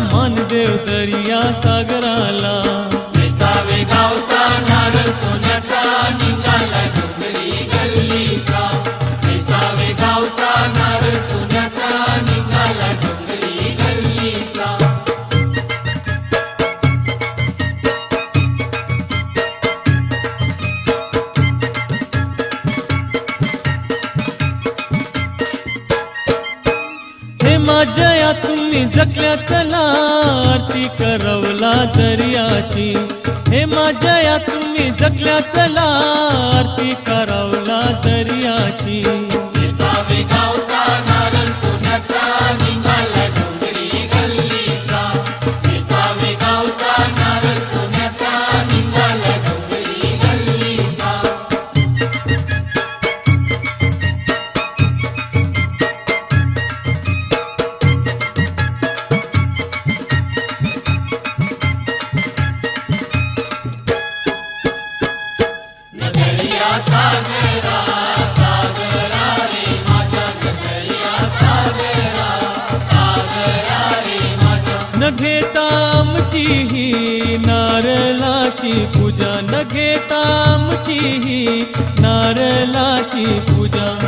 मानदेव दर्या सागराला. गावचा माझ्या तुम्ही जगल्या चला आरती करवला दर्याची. हे माझ्या तुम्ही जगल्या चला आरती करवला दर्याची. न घेता आमची ही नारळाची पूजा. न घेता आमची ही नारळाची पूजा.